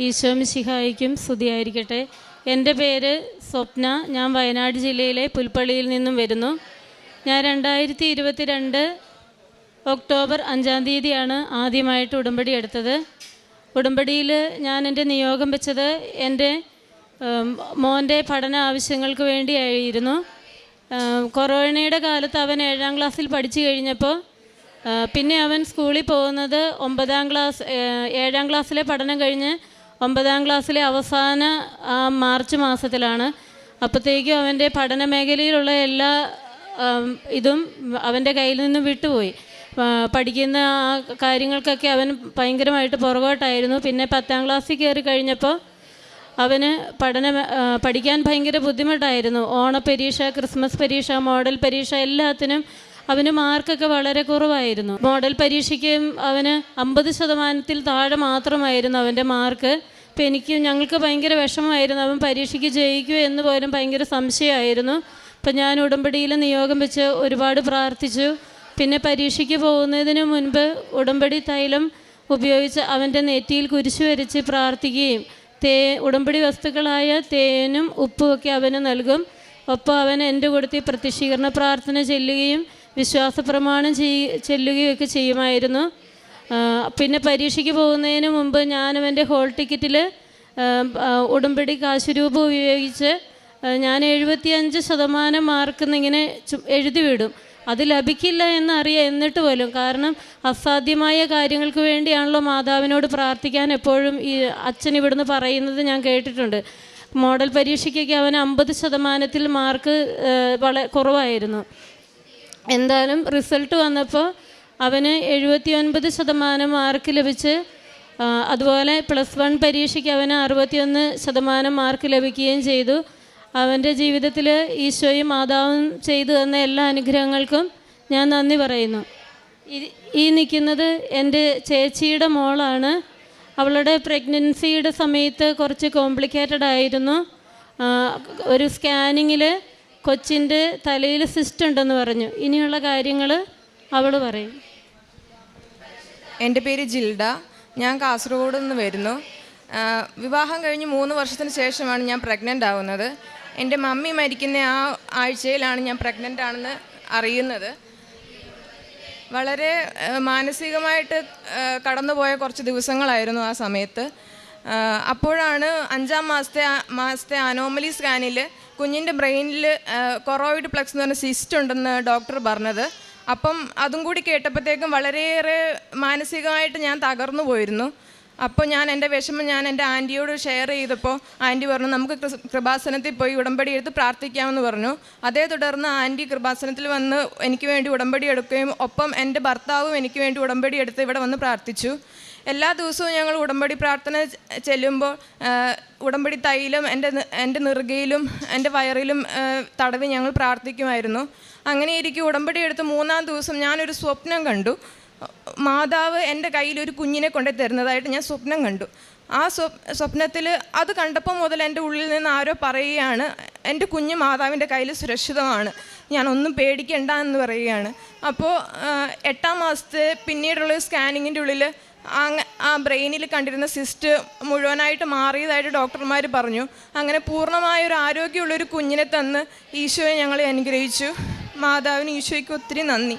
ഈശോമിശിഹായിക്കും സ്തുതിയായിരിക്കട്ടെ. എന്റെ പേര് സ്വപ്ന. ഞാൻ വയനാട് ജില്ലയിലെ പുൽപ്പള്ളിയിൽ നിന്നും വരുന്നു. ഞാൻ രണ്ടായിരത്തി ഇരുപത്തി രണ്ട് ഒക്ടോബർ അഞ്ചാം തീയതിയാണ് ആദ്യമായിട്ട് ഉടമ്പടി എടുത്തത്. ഉടമ്പടിയിൽ ഞാൻ എന്റെ നിയോഗം വെച്ചത് എന്റെ മോന്റെ പഠന ആവശ്യങ്ങൾക്ക് വേണ്ടിയായിരുന്നു. കൊറോണയുടെ കാലത്ത് അവൻ ഏഴാം ക്ലാസ്സിൽ പഠിച്ചു കഴിഞ്ഞപ്പോൾ പിന്നെ അവൻ സ്കൂളിൽ പോകുന്നത് ഒമ്പതാം ക്ലാസ് ഏഴാം ക്ലാസ്സിലെ പഠനം കഴിഞ്ഞ് ഒമ്പതാം ക്ലാസ്സിലെ അവസാന ആ മാർച്ച് മാസത്തിലാണ്. അപ്പോഴത്തേക്കും അവന്റെ പഠന മേഖലയിലുള്ള എല്ലാ ഇതും അവന്റെ കയ്യിൽ നിന്ന് വിട്ടുപോയി. പഠിക്കുന്ന ആ കാര്യങ്ങൾക്കൊക്കെ അവൻ ഭയങ്കരമായിട്ട് പുറകോട്ടായിരുന്നു. പിന്നെ പത്താം ക്ലാസ്സിൽ കയറി കഴിഞ്ഞപ്പോൾ അവന് പഠന പഠിക്കാൻ ഭയങ്കര ബുദ്ധിമുട്ടായിരുന്നു. ഓണപ്പരീക്ഷ ക്രിസ്മസ് പരീക്ഷ മോഡൽ പരീക്ഷ എല്ലാത്തിനും അവന് മാർക്കൊക്കെ വളരെ കുറവായിരുന്നു. മോഡൽ പരീക്ഷയ്ക്കും അവന് അമ്പത് ശതമാനത്തിൽ താഴെ മാത്രമായിരുന്നു അവന്റെ മാർക്ക്. അപ്പോൾ എനിക്ക് ഞങ്ങൾക്ക് ഭയങ്കര വിഷമമായിരുന്നു. അവൻ പരീക്ഷയ്ക്ക് ജയിക്കുമോ എന്ന് പോലും ഭയങ്കര സംശയമായിരുന്നു. അപ്പം ഞാൻ ഉടമ്പടിയിൽ നിയോഗം വെച്ച് ഒരുപാട് പ്രാർത്ഥിച്ചു. പിന്നെ പരീക്ഷയ്ക്ക് പോകുന്നതിന് മുൻപ് ഉടമ്പടി തൈലം ഉപയോഗിച്ച് അവന്റെ നെറ്റിയിൽ കുരിശു വരച്ച് പ്രാർത്ഥിക്കുകയും തേ ഉടമ്പടി വസ്തുക്കളായ തേനും ഉപ്പുമൊക്കെ അവന് നൽകും. ഒപ്പം അവൻ എന്റെ കൂടത്തിൽ പ്രത്യക്ഷീകരണ പ്രാർത്ഥന ചെല്ലുകയും വിശ്വാസ പ്രമാണം ചെയ് ചെല്ലുകയൊക്കെ ചെയ്യുമായിരുന്നു. പിന്നെ പരീക്ഷയ്ക്ക് പോകുന്നതിന് മുമ്പ് ഞാനും എന്റെ ഹോൾ ടിക്കറ്റിൽ ഉടമ്പടി കാശുരൂപ ഉപയോഗിച്ച് ഞാൻ എഴുപത്തിയഞ്ച് ശതമാനം മാർക്ക് ഇങ്ങനെ എഴുതി വിടും അത് ലഭിക്കില്ല എന്നറിയാം എന്നിട്ട് പോലും. കാരണം അസാധ്യമായ കാര്യങ്ങൾക്ക് വേണ്ടിയാണല്ലോ മാതാവിനോട് പ്രാർത്ഥിക്കാൻ എപ്പോഴും ഈ അച്ഛൻ ഇവിടുന്ന് പറയുന്നത് ഞാൻ കേട്ടിട്ടുണ്ട്. മോഡൽ പരീക്ഷയ്ക്കൊക്കെ അവൻ അമ്പത് ശതമാനത്തിൽ മാർക്ക് വളരെ കുറവായിരുന്നു. എന്തായാലും റിസൾട്ട് വന്നപ്പോൾ അവന് എഴുപത്തി ഒൻപത് ശതമാനം മാർക്ക് ലഭിച്ച് അതുപോലെ പ്ലസ് വൺ പരീക്ഷയ്ക്ക് അവന് അറുപത്തിയൊന്ന് ശതമാനം മാർക്ക് ലഭിക്കുകയും ചെയ്തു. അവന്റെ ജീവിതത്തിൽ ഈശോയും മാതാവും ചെയ്തു തന്ന എല്ലാ അനുഗ്രഹങ്ങൾക്കും ഞാൻ നന്ദി പറയുന്നു. ഈ- നിൽക്കുന്നത് എന്റെ ചേച്ചിയുടെ മോളാണ്. അവളുടെ പ്രഗ്നൻസിയുടെ സമയത്ത് കുറച്ച് കോംപ്ലിക്കേറ്റഡ് ആയിരുന്നു. ഒരു സ്കാനിങ്ങിൽ കൊച്ചിന്റെ തലയിൽ സിസ്റ്റ് ഉണ്ടെന്ന് പറഞ്ഞു. ഇനിയുള്ള കാര്യങ്ങൾ അവൾ പറയും. എന്റെ പേര് ജിൽഡ. ഞാൻ കാസർഗോഡ് നിന്ന് വരുന്നു. വിവാഹം കഴിഞ്ഞ് മൂന്ന് വർഷത്തിന് ശേഷമാണ് ഞാൻ പ്രഗ്നന്റ് ആവുന്നത്. എന്റെ മമ്മി മരിക്കുന്ന ആ ആഴ്ചയിലാണ് ഞാൻ പ്രഗ്നന്റ് ആണെന്ന് അറിയുന്നത്. വളരെ മാനസികമായിട്ട് കടന്നുപോയ കുറച്ച് ദിവസങ്ങളായിരുന്നു ആ സമയത്ത്. അപ്പോഴാണ് അഞ്ചാം മാസത്തെ മാസത്തെ അനോമലി സ്കാനിൽ കുഞ്ഞിന്റെ ബ്രെയിനിൽ കൊറോയിഡ് പ്ലക്സ് എന്ന് പറഞ്ഞ സിസ്റ്റ് ഉണ്ടെന്ന് ഡോക്ടർ പറഞ്ഞത്. അപ്പം അതും കൂടി കേട്ടപ്പോഴത്തേക്കും വളരെയേറെ മാനസികമായിട്ട് ഞാൻ തകർന്നു പോയിരുന്നു. അപ്പോൾ ഞാൻ എന്റെ വിഷമം ഞാൻ എന്റെ ആന്റിയോട് ഷെയർ ചെയ്തപ്പോൾ ആന്റി പറഞ്ഞു നമുക്ക് കൃപാസനത്തിൽ പോയി ഉടമ്പടി എടുത്ത് പ്രാർത്ഥിക്കാമെന്ന് പറഞ്ഞു. അതേ തുടർന്ന് ആന്റി കൃപാസനത്തിൽ വന്ന് എനിക്ക് വേണ്ടി ഉടമ്പടി എടുക്കുകയും ഒപ്പം എന്റെ ഭർത്താവും എനിക്ക് വേണ്ടി ഉടമ്പടി എടുത്ത് ഇവിടെ വന്ന് പ്രാർത്ഥിച്ചു. എല്ലാ ദിവസവും ഞങ്ങൾ ഉടമ്പടി പ്രാർത്ഥന ചെല്ലുമ്പോൾ ഉടമ്പടി തൈലം എന്റെ എന്റെ നെറുകയിലും എന്റെ വയറിലും തടവി ഞങ്ങൾ പ്രാർത്ഥിക്കുമായിരുന്നു. അങ്ങനെ ഇരിക്കും ഉടമ്പടി എടുത്ത് മൂന്നാം ദിവസം ഞാനൊരു സ്വപ്നം കണ്ടു. മാതാവ് എന്റെ കയ്യിൽ ഒരു കുഞ്ഞിനെ കൊണ്ടു തരുന്നതായിട്ട് ഞാൻ സ്വപ്നം കണ്ടു. ആ സ്വപ് സ്വപ്നത്തിൽ അത് കണ്ടപ്പോൾ മുതൽ എന്റെ ഉള്ളിൽ നിന്ന് ആരോ പറയുകയാണ് എന്റെ കുഞ്ഞ് മാതാവിന്റെ കയ്യിൽ സുരക്ഷിതമാണ് ഞാൻ ഒന്നും പേടിക്കണ്ട എന്ന് പറയുകയാണ്. അപ്പോൾ എട്ടാം മാസത്തെ പിന്നീടുള്ള സ്കാനിങ്ങിന്റെ ഉള്ളിൽ ആ ബ്രെയിനിൽ കണ്ടിരുന്ന സിസ്റ്റ് മുഴുവനായിട്ട് മാറിയതായിട്ട് ഡോക്ടർമാർ പറഞ്ഞു. അങ്ങനെ പൂർണമായ ഒരു ആരോഗ്യമുള്ളൊരു കുഞ്ഞിനെ തന്ന് ഈശോയെ ഞങ്ങളെ അനുഗ്രഹിച്ചു. മാതാവിന് ഈശോയ്ക്ക് ഒത്തിരി നന്ദി.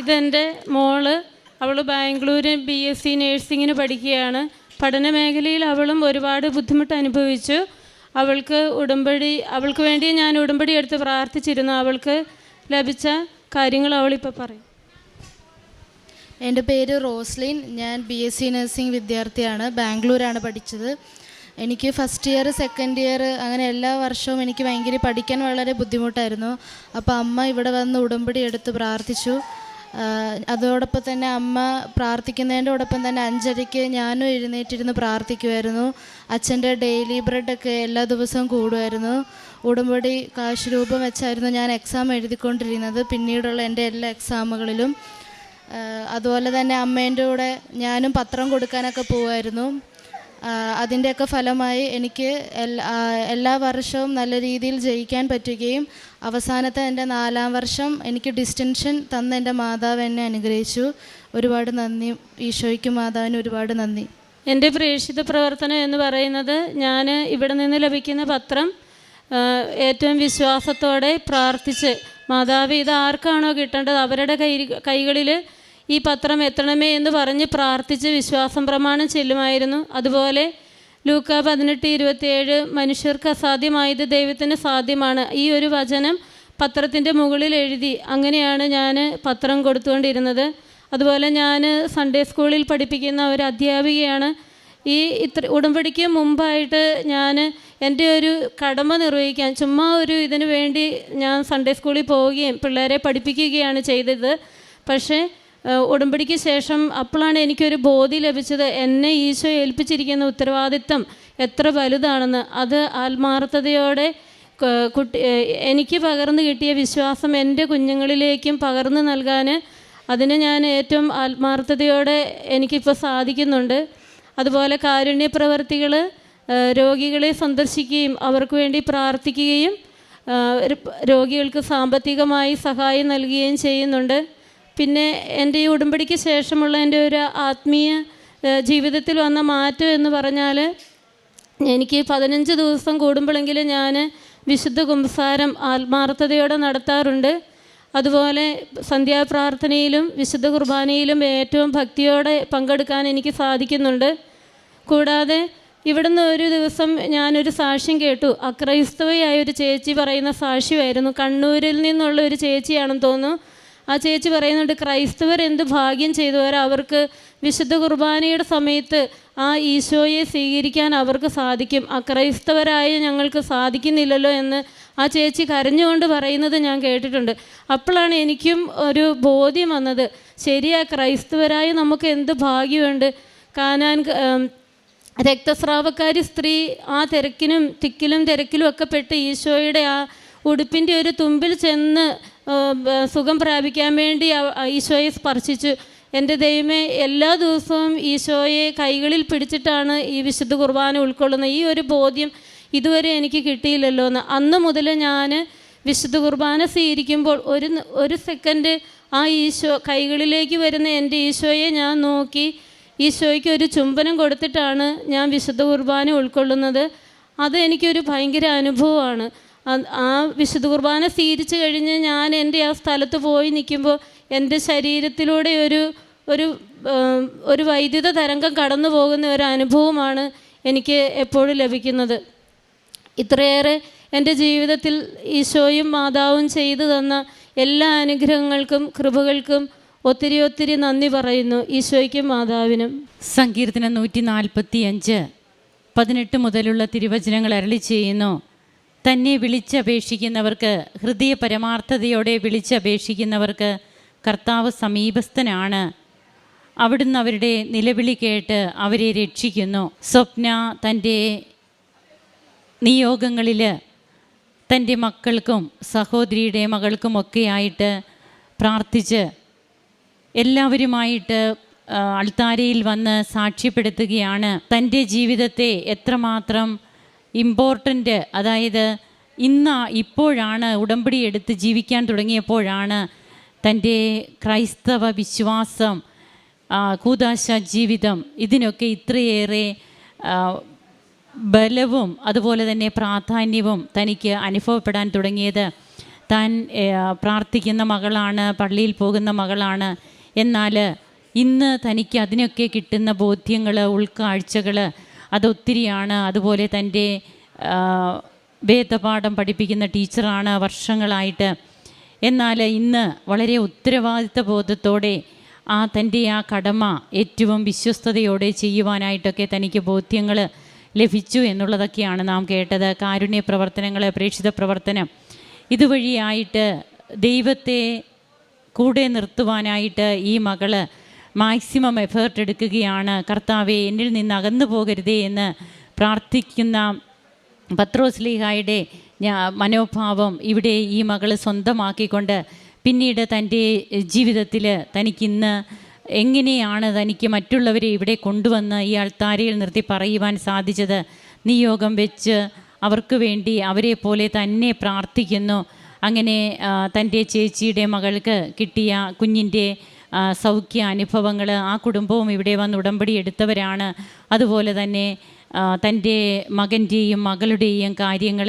ഇതെന്റെ മോൾ അവൾ ബാംഗ്ലൂര് ബി എസ് സി നേഴ്സിങ്ങിന് പഠിക്കുകയാണ്. പഠന മേഖലയിൽ അവളും ഒരുപാട് ബുദ്ധിമുട്ട് അനുഭവിച്ചു. അവൾക്ക് ഉടമ്പടി അവൾക്ക് വേണ്ടി ഞാൻ ഉടമ്പടി എടുത്ത് പ്രാർത്ഥിച്ചിരുന്നു. അവൾക്ക് ലഭിച്ച കാര്യങ്ങൾ അവളിപ്പോൾ പറയും. എന്റെ പേര് റോസ്ലിൻ. ഞാൻ ബി എസ് സി നഴ്സിംഗ് വിദ്യാർത്ഥിയാണ്. ബാംഗ്ലൂരാണ് പഠിച്ചത്. എനിക്ക് ഫസ്റ്റ് ഇയർ സെക്കൻഡ് ഇയർ അങ്ങനെ എല്ലാ വർഷവും എനിക്ക് ഭയങ്കര പഠിക്കാൻ വളരെ ബുദ്ധിമുട്ടായിരുന്നു. അപ്പോൾ അമ്മ ഇവിടെ വന്ന് ഉടമ്പടി എടുത്ത് പ്രാർത്ഥിച്ചു. അതോടൊപ്പം തന്നെ അമ്മ പ്രാർത്ഥിക്കുന്നതിനോടൊപ്പം തന്നെ അഞ്ചരയ്ക്ക് ഞാനും എഴുന്നേറ്റിരുന്ന് പ്രാർത്ഥിക്കുമായിരുന്നു അച്ഛന്റെ ഡെയിലി ബ്രെഡൊക്കെ എല്ലാ ദിവസവും കൂടുമായിരുന്നു ഉടമ്പടി കാശ് രൂപം വെച്ചായിരുന്നു ഞാൻ എക്സാം എഴുതിക്കൊണ്ടിരുന്നത് പിന്നീടുള്ള എന്റെ എല്ലാ എക്സാമുകളിലും അതുപോലെ തന്നെ അമ്മേന്റെ കൂടെ ഞാനും പത്രം കൊടുക്കാനൊക്കെ പോവായിരുന്നു. ആഹ് അതിന്റെയൊക്കെ ഫലമായി എനിക്ക് എല്ലാ വർഷവും നല്ല രീതിയിൽ ജയിക്കാൻ പറ്റുകയും അവസാനത്തെ എന്റെ നാലാം വർഷം എനിക്ക് ഡിസ്റ്റിങ്ഷൻ തന്ന എന്റെ മാതാവ് എന്നെ അനുഗ്രഹിച്ചു. ഒരുപാട് നന്ദി. ഈശോയ്ക്കും മാതാവിന് ഒരുപാട് നന്ദി. എന്റെ പ്രേക്ഷിത പ്രവർത്തനം എന്ന് പറയുന്നത് ഞാൻ ഇവിടെ നിന്ന് ലഭിക്കുന്ന പത്രം ഏറ്റവും വിശ്വാസത്തോടെ പ്രാർത്ഥിച്ച് മാതാവ് ഇത് ആർക്കാണോ കിട്ടേണ്ടത്? അവരുടെ കൈ കൈകളിൽ ഈ പത്രം എത്തണമേ എന്ന് പറഞ്ഞ് പ്രാർത്ഥിച്ച് വിശ്വാസം പ്രമാണം ചെല്ലുമായിരുന്നു. അതുപോലെ ലൂക്ക പതിനെട്ട് ഇരുപത്തിയേഴ് മനുഷ്യർക്ക് അസാധ്യമായത് ദൈവത്തിന് സാധ്യമാണ്. ഈ ഒരു വചനം പത്രത്തിന്റെ മുകളിൽ എഴുതി അങ്ങനെയാണ് ഞാൻ പത്രം കൊടുത്തുകൊണ്ടിരുന്നത്. അതുപോലെ ഞാൻ സൺഡേ സ്കൂളിൽ പഠിപ്പിക്കുന്ന ഒരു അധ്യാപികയാണ്. ഈ ഇത്ര ഉടമ്പടിക്ക് മുമ്പായിട്ട് ഞാൻ എന്റെ ഒരു കടമ നിർവഹിക്കാൻ ചുമ്മാ ഒരു ഇതിനു വേണ്ടി ഞാൻ സൺഡേ സ്കൂളിൽ പോവുകയും പിള്ളേരെ പഠിപ്പിക്കുകയാണ് ചെയ്തത്. പക്ഷേ ഉടമ്പടിക്ക് ശേഷം അപ്പോഴാണ് എനിക്കൊരു ബോധി ലഭിച്ചത്. എന്നെ ഈശോ ഏൽപ്പിച്ചിരിക്കുന്ന ഉത്തരവാദിത്തം എത്ര വലുതാണെന്ന്. അത് ആത്മാർത്ഥതയോടെ കുട്ടി എനിക്ക് പകർന്നു കിട്ടിയ വിശ്വാസം എന്റെ കുഞ്ഞുങ്ങളിലേക്കും പകർന്നു നൽകാൻ അതിന് ഞാൻ ഏറ്റവും ആത്മാർത്ഥതയോടെ എനിക്കിപ്പോൾ സാധിക്കുന്നുണ്ട്. അതുപോലെ കാരുണ്യ പ്രവർത്തികൾ രോഗികളെ സന്ദർശിക്കുകയും അവർക്ക് വേണ്ടി പ്രാർത്ഥിക്കുകയും രോഗികൾക്ക് സാമ്പത്തികമായി സഹായം നൽകുകയും ചെയ്യുന്നുണ്ട്. പിന്നെ എന്റെ ഈ ഉടമ്പടിക്ക് ശേഷമുള്ള എന്റെ ഒരു ആത്മീയ ജീവിതത്തിൽ വന്ന മാറ്റം എന്ന് പറഞ്ഞാൽ എനിക്ക് പതിനഞ്ച് ദിവസം കൂടുമ്പോഴെങ്കിലും ഞാൻ വിശുദ്ധ കുംഭസാരം ആത്മാർത്ഥതയോടെ നടത്താറുണ്ട്. അതുപോലെ സന്ധ്യാപ്രാർത്ഥനയിലും വിശുദ്ധ കുർബാനയിലും ഏറ്റവും ഭക്തിയോടെ പങ്കെടുക്കാൻ എനിക്ക് സാധിക്കുന്നുണ്ട്. കൂടാതെ ഇവിടുന്ന് ഒരു ദിവസം ഞാനൊരു സാക്ഷ്യം കേട്ടു. അക്രൈസ്തവയായ ഒരു ചേച്ചി പറയുന്ന സാക്ഷ്യമായിരുന്നു. കണ്ണൂരിൽ നിന്നുള്ള ഒരു ചേച്ചിയാണെന്ന് തോന്നുന്നു. ആ ചേച്ചി പറയുന്നുണ്ട് ക്രൈസ്തവർ എന്ത് ഭാഗ്യം ചെയ്തവർ അവർക്ക് വിശുദ്ധ കുർബാനയുടെ സമയത്ത് ആ ഈശോയെ സ്വീകരിക്കാൻ അവർക്ക് സാധിക്കും. അക്രൈസ്തവരായ ഞങ്ങൾക്ക് സാധിക്കുന്നില്ലല്ലോ എന്ന് ആ ചേച്ചി കരഞ്ഞുകൊണ്ട് പറയുന്നത് ഞാൻ കേട്ടിട്ടുണ്ട്. അപ്പോഴാണ് എനിക്കും ഒരു ബോധ്യം വന്നത് ശരിയാ ക്രൈസ്തവരായ നമുക്ക് എന്ത് ഭാഗ്യമുണ്ട്? കാനാൻ രക്തസ്രാവക്കാരി സ്ത്രീ ആ തിരക്കിനും തിക്കിലും തിരക്കിലും ഒക്കെ പെട്ട് ഈശോയുടെ ആ ഉടുപ്പിന്റെ ഒരു തുമ്പിൽ ചെന്ന് സുഖം പ്രാപിക്കാൻ വേണ്ടി ഈശോയെ സ്പർശിച്ചു. എന്റെ ദൈവമേ എല്ലാ ദിവസവും ഈശോയെ കൈകളിൽ പിടിച്ചിട്ടാണ് ഈ വിശുദ്ധ കുർബാന ഉൾക്കൊള്ളുന്നത്. ഈ ഒരു ബോധ്യം ഇതുവരെ എനിക്ക് കിട്ടിയില്ലല്ലോ എന്ന്. അന്ന് മുതൽ ഞാൻ വിശുദ്ധ കുർബാന സ്വീകരിക്കുമ്പോൾ ഒരു ഒരു സെക്കൻഡ് ആ ഈശോ കൈകളിലേക്ക് വരുന്ന എന്റെ ഈശോയെ ഞാൻ നോക്കി ഈശോയ്ക്ക് ഒരു ചുംബനം കൊടുത്തിട്ടാണ് ഞാൻ വിശുദ്ധ കുർബാന ഉൾക്കൊള്ളുന്നത്. അത് എനിക്കൊരു ഭയങ്കര അനുഭവമാണ്. ആ വിശുദ്ധ കുർബാന സ്വീകരിച്ചു കഴിഞ്ഞ് ഞാൻ എന്റെ ആ സ്ഥലത്ത് പോയി നിൽക്കുമ്പോൾ എന്റെ ശരീരത്തിലൂടെ ഒരു ഒരു ഒരു വൈദ്യുത തരംഗം കടന്നു പോകുന്ന ഒരു അനുഭവമാണ് എനിക്ക് എപ്പോഴും ലഭിക്കുന്നത്. ഇത്രയേറെ എന്റെ ജീവിതത്തിൽ ഈശോയും മാതാവും ചെയ്തു തന്ന എല്ലാ അനുഗ്രഹങ്ങൾക്കും കൃപകൾക്കും ഒത്തിരി ഒത്തിരി നന്ദി പറയുന്നു ഈശോയ്ക്കും മാതാവിനും. സങ്കീർത്തനം നൂറ്റി നാൽപ്പത്തി അഞ്ച് പതിനെട്ട് മുതലുള്ള തിരുവചനങ്ങൾ അരളി ചെയ്യുന്നു. തന്നെ വിളിച്ചപേക്ഷിക്കുന്നവർക്ക് ഹൃദയ പരമാർത്ഥതയോടെ വിളിച്ചപേക്ഷിക്കുന്നവർക്ക് കർത്താവ് സമീപസ്ഥനാണ്. അവിടുന്ന് അവരുടെ നിലവിളി കേട്ട് അവരെ രക്ഷിക്കുന്നു. സ്വപ്ന തന്റെ നിയോഗങ്ങളിൽ തന്റെ മക്കൾക്കും സഹോദരിയുടെ മകൾക്കുമൊക്കെയായിട്ട് പ്രാർത്ഥിച്ച് എല്ലാവരുമായിട്ട് അൾത്താരയിൽ വന്ന് സാക്ഷ്യപ്പെടുത്തുകയാണ്. തന്റെ ജീവിതത്തെ എത്രമാത്രം ഇമ്പോർട്ടന്റ്. അതായത് ഇന്ന് ഇപ്പോഴാണ് ഉടമ്പടി എടുത്ത് ജീവിക്കാൻ തുടങ്ങിയപ്പോഴാണ് തന്റെ ക്രൈസ്തവ വിശ്വാസം കൂതാശ ജീവിതം ഇതിനൊക്കെ ഇത്രയേറെ ബലവും അതുപോലെ തന്നെ പ്രാധാന്യവും തനിക്ക് അനുഭവപ്പെടാൻ തുടങ്ങിയത്. താൻ പ്രാർത്ഥിക്കുന്ന മകളാണ് പള്ളിയിൽ പോകുന്ന മകളാണ്. എന്നാൽ ഇന്ന് തനിക്ക് അതിനൊക്കെ കിട്ടുന്ന ബോധ്യങ്ങൾ ഉൾക്കാഴ്ചകൾ അതൊത്തിരിയാണ്. അതുപോലെ തന്റെ വേദപാഠം പഠിപ്പിക്കുന്ന ടീച്ചറാണ് വർഷങ്ങളായിട്ട്. എന്നാൽ ഇന്ന് വളരെ ഉത്തരവാദിത്ത ബോധത്തോടെ ആ തന്റെ ആ കടമ ഏറ്റവും വിശ്വസ്തയോടെ ചെയ്യുവാനായിട്ടൊക്കെ തനിക്ക് ബോധ്യങ്ങൾ ലഭിച്ചു എന്നുള്ളതൊക്കെയാണ് നാം കേട്ടത്. കാരുണ്യ പ്രവർത്തനങ്ങൾ പ്രേക്ഷിത പ്രവർത്തനം ഇതുവഴിയായിട്ട് ദൈവത്തെ കൂടെ നിർത്തുവാനായിട്ട് ഈ മകൾ മാക്സിമം എഫേർട്ട് എടുക്കുകയാണ്. കർത്താവെ എന്നിൽ നിന്ന് അകന്നു പോകരുതേ എന്ന് പ്രാർത്ഥിക്കുന്ന പത്രോസ്ലിഹായുടെ മനോഭാവം ഇവിടെ ഈ മകൾ സ്വന്തമാക്കിക്കൊണ്ട് പിന്നീട് തന്റെ ജീവിതത്തിൽ തനിക്കിന്ന് എങ്ങനെയാണ് തനിക്ക് മറ്റുള്ളവരെ ഇവിടെ കൊണ്ടുവന്ന് ഈ അൾത്താരയിൽ നിർത്തി പറയുവാൻ സാധിച്ചത്? നിയോഗം വെച്ച് അവർക്ക് വേണ്ടി അവരെ പോലെ തന്നെ പ്രാർത്ഥിക്കുന്നു. അങ്ങനെ തന്റെ ചേച്ചിയുടെ മകൾക്ക് കിട്ടിയ കുഞ്ഞിന്റെ സൗഖ്യ അനുഭവങ്ങൾ ആ കുടുംബവും ഇവിടെ വന്ന് ഉടമ്പടി എടുത്തവരാണ്. അതുപോലെ തന്നെ തന്റെ മകന്റെയും മകളുടെയും കാര്യങ്ങൾ.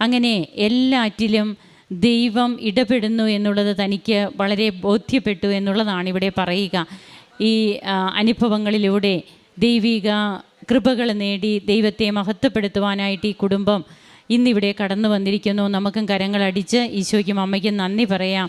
അങ്ങനെ എല്ലാറ്റിലും ദൈവം ഇടപെടുന്നു എന്നുള്ളത് തനിക്ക് വളരെ ബോധ്യപ്പെട്ടു എന്നുള്ളതാണ് ഇവിടെ പറയുക. ഈ അനുഭവങ്ങളിലൂടെ ദൈവിക കൃപകൾ നേടി ദൈവത്തെ മഹത്വപ്പെടുത്തുവാനായിട്ട് ഈ കുടുംബം ഇന്നിവിടെ കടന്നു വന്നിരിക്കുന്നു. നമുക്കും കരങ്ങളടിച്ച് ഈശോയ്ക്കും അമ്മയ്ക്കും നന്ദി പറയാം.